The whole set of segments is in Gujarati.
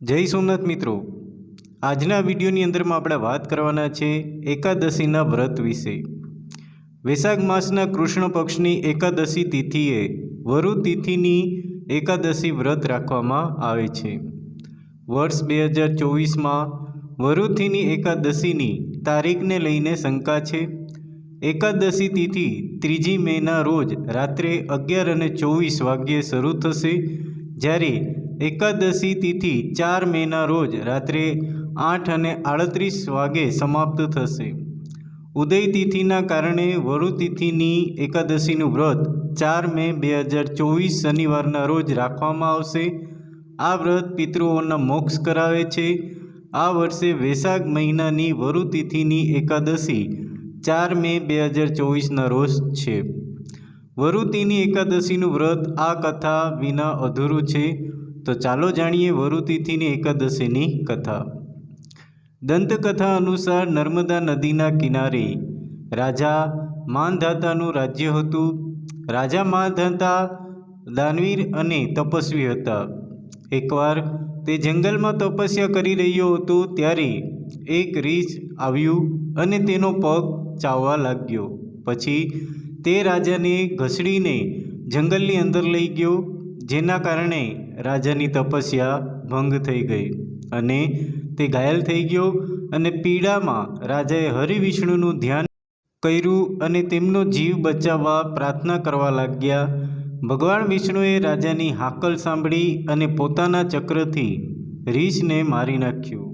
જય સોમનાથ મિત્રો. આજના વિડીયોની અંદરમાં આપણે વાત કરવાના છે એકાદશીના વ્રત વિશે. વૈશાખ માસના કૃષ્ણ પક્ષની એકાદશી તિથિએ વરુ તિથિની એકાદશી વ્રત રાખવામાં આવે છે. વર્ષ બે હજાર ચોવીસમાં વરુથીની એકાદશીની તારીખને લઈને શંકા છે. એકાદશી તિથિ ત્રીજી મેના રોજ રાત્રે અગિયાર અને ચોવીસ વાગ્યે શરૂ થશે જ્યારે એકાદશી તિથિ ચાર મેના રોજ રાત્રે આઠ અને આડત્રીસ વાગે સમાપ્ત થશે. ઉદય તિથિના કારણે વરુ તિથિની એકાદશીનું વ્રત ચાર મે બે હજાર ચોવીસ શનિવારના રોજ રાખવામાં આવશે. આ વ્રત પિતૃઓના મોક્ષ કરાવે છે. આ વર્ષે વૈશાખ મહિનાની વરુ તિથિની એકાદશી ચાર મે બે હજાર ચોવીસના રોજ છે. વરુતિની એકાદશીનું વ્રત આ કથા વિના અધૂરું છે. તો ચાલો જાણીએ વરુતિથિની એકાદશીની કથા. દંતકથા અનુસાર નર્મદા નદીના કિનારે રાજા માનધાતાનું રાજ્ય હતું. રાજા માનધાતા દાનવીર અને તપસ્વી હતા. એકવાર તે જંગલમાં તપસ્યા કરી રહ્યો હતો ત્યારે એક રીછ આવ્યું અને તેનો પગ ચાવવા લાગ્યો. પછી તે રાજાને ઘસડીને જંગલની અંદર લઈ ગયો, જેના કારણે રાજાની તપસ્યા ભંગ થઈ ગઈ અને તે ઘાયલ થઈ ગયો અને પીડામાં રાજાએ હરિવિષ્ણુનું ધ્યાન કર્યું અને તેમનો જીવ બચાવવા પ્રાર્થના કરવા લાગ્યા. ભગવાન વિષ્ણુએ રાજાની હાકલ સાંભળી અને પોતાના ચક્રથી રીછને મારી નાખ્યું.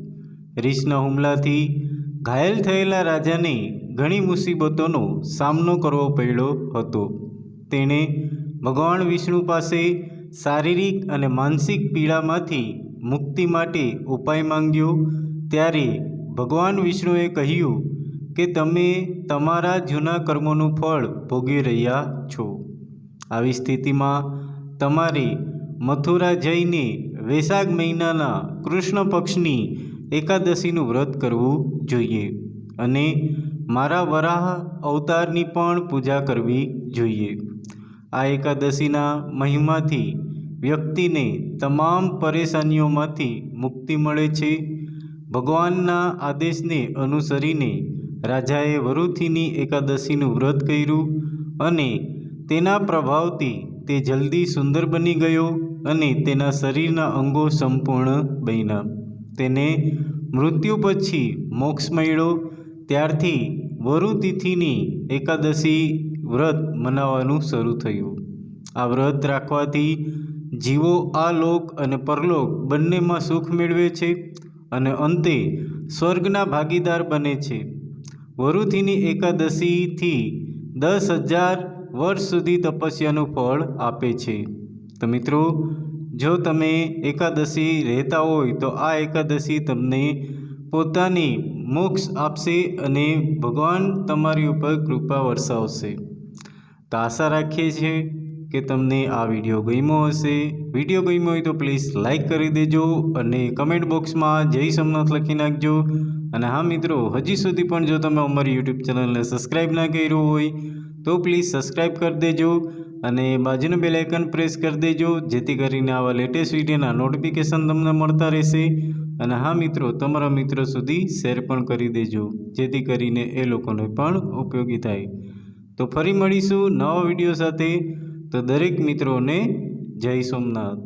રીછના હુમલાથી ઘાયલ થયેલા રાજાને ઘણી મુસીબતોનો સામનો કરવો પડ્યો હતો. તેણે ભગવાન વિષ્ણુ પાસે શારીરિક અને માનસિક પીડામાંથી મુક્તિ માટે ઉપાય માંગ્યો. ત્યારે ભગવાન વિષ્ણુએ કહ્યું કે તમે તમારા જૂના કર્મોનું ફળ ભોગવી રહ્યા છો. આવી સ્થિતિમાં તમારે મથુરા જઈને વૈશાખ મહિનાના કૃષ્ણ પક્ષની એકાદશીનું વ્રત કરવું જોઈએ અને મારા વરાહ અવતારની પણ પૂજા કરવી જોઈએ. આ એકાદશીના મહિમાથી વ્યક્તિને તમામ પરેશાનીઓમાંથી મુક્તિ મળે છે. ભગવાનના આદેશને અનુસરીને રાજાએ વરુથીની એકાદશીનું વ્રત કર્યું અને તેના પ્રભાવથી તે જલ્દી સુંદર બની ગયો અને તેના શરીરના અંગો સંપૂર્ણ બન્યા. તેને મૃત્યુ પછી મોક્ષ મળ્યો. ત્યારથી વરુ તિથિની એકાદશી વ્રત મનાવવાનું શરૂ થયું. આ વ્રત રાખવાથી જીવો, આ લોક અને પરલોક બંનેમાં સુખ મેળવે છે અને અંતે સ્વર્ગના ભાગીદાર બને છે. વરુથીની એકાદશીથી દસ હજાર વર્ષ સુધી તપસ્યાનું ફળ આપે છે. તો મિત્રો, જો તમે એકાદશી રહેતા હોય તો આ એકાદશી તમને પોતાની મોક્ષ આપશે અને ભગવાન તમારી ઉપર કૃપા વરસાવશે. તો આશા રાખીએ છીએ કે તમને આ વીડિયો ગમ્યો હશે. વીડિયો ગમ્યો હોય તો પ્લીઝ લાઇક કરી દેજો અને કમેન્ટ બોક્સમાં જય સોમનાથ લખી નાખજો. અને હા મિત્રો, હજી સુધી પણ જો તમે અમારી યુટ્યુબ ચેનલને સબસ્ક્રાઈબ ના કર્યું હોય તો પ્લીઝ સબસ્ક્રાઈબ કરી દેજો અને બાજુનું બેલ આઇકન પ્રેસ કરી દેજો, જેથી કરીને આવા લેટેસ્ટ વિડીયોના નોટિફિકેશન તમને મળતા રહેશે. અને હા મિત્રો, તમારા મિત્રો સુધી શેર પણ કરી દેજો, જેથી કરીને એ લોકોને પણ ઉપયોગી થાય. તો ફરી મળીશું નવા વીડિયો સાથે. તો દરેક મિત્રોને જય સોમનાથ.